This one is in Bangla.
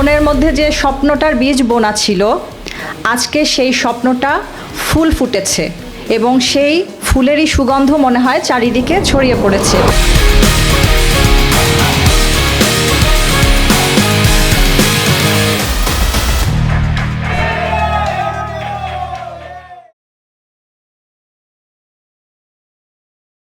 মনের মধ্যে যে স্বপ্নটার বীজ বোনা ছিল, আজকে সেই স্বপ্নটা ফুল ফুটেছে এবং সেই ফুলেরই সুগন্ধ মনে হয় চারিদিকে ছড়িয়ে পড়েছে।